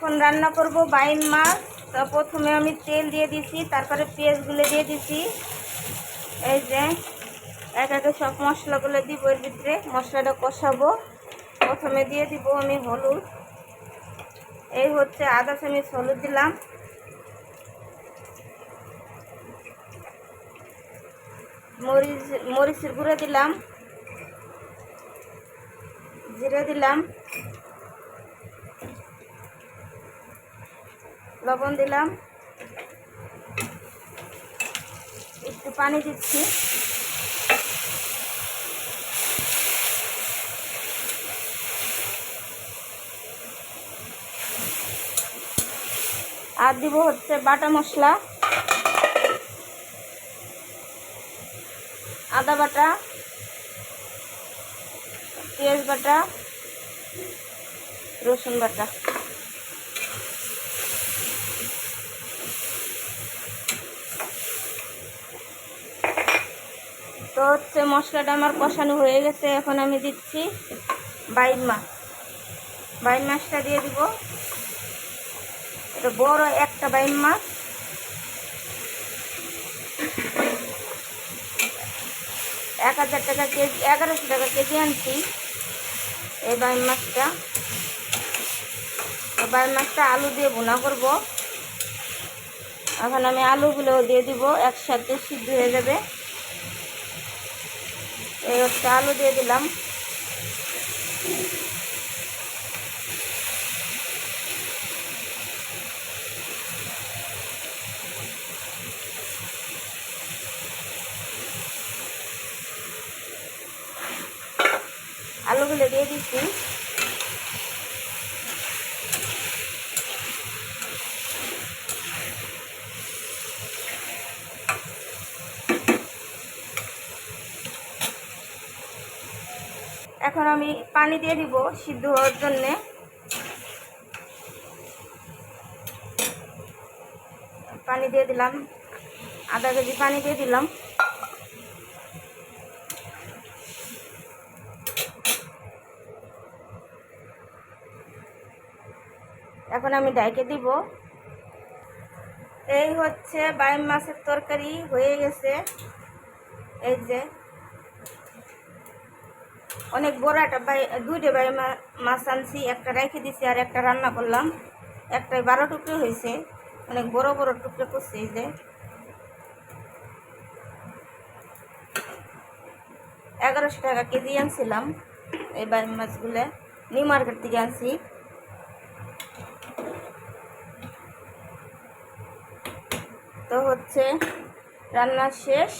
এখন রান্না করব বাইন মাছ। তো প্রথমে আমি তেল দিয়ে দিছি, তারপরে পেঁয়াজগুলো দিয়ে দিছি। এই যে, এক একে সব মশলাগুলো দিব এর ভিতরে, মশলাটা কষাবো। প্রথমে দিয়ে দিব আমি হলুদ। এই হচ্ছে আদা চামচ হলুদ দিলাম। মরিচ, মরিচের গুঁড়ো দিলাম। জিরে দিলাম। লবণ দিলাম। একটু পানি দিচ্ছি। আর দিব হচ্ছে বাটা মশলা। আদা বাটা, পেঁয়াজ বাটা, রসুন বাটা। তো হচ্ছে মশলাটা আমার কষানো হয়ে গেছে, এখন আমি দিচ্ছি বাইন মাছ। বাইন মাছটা দিয়ে দিব। এটা বড় একটা বাইন মাছ। এক হাজার টাকা কেজি, এগারোশো টাকা কেজি আনছি এই বাইন মাছটা। বাইন মাছটা আলু দিয়ে বোনা করব। এখন আমি আলুগুলো দিয়ে দিব, একসাথে সিদ্ধ হয়ে যাবে। আলু দিয়ে দিলাম আলুগুলো দিয়ে দিচ্ছি এখন আমি পানি দিয়ে দিব সিদ্ধ হওয়ার জন্যে। পানি দিয়ে দিলাম। আধা কেজি পানি দিয়ে দিলাম। এখন আমি ডাইকে দিব। এই হচ্ছে বাইম মাছের তরকারি হয়ে গেছে। এই যে অনেক বড় একটা বাই, দুইটা বাই মাছ আনছি, একটা রেখে দিছি আর একটা রান্না করলাম। একটাই বারো টুকরো হয়েছে, অনেক বড় বড় টুকরো করছে এই যে। এগারোশো টাকা কেজি আনছিলাম এই বাই মাছগুলো নিউ মার্কেট থেকে আনছি। তো হচ্ছে রান্না শেষ।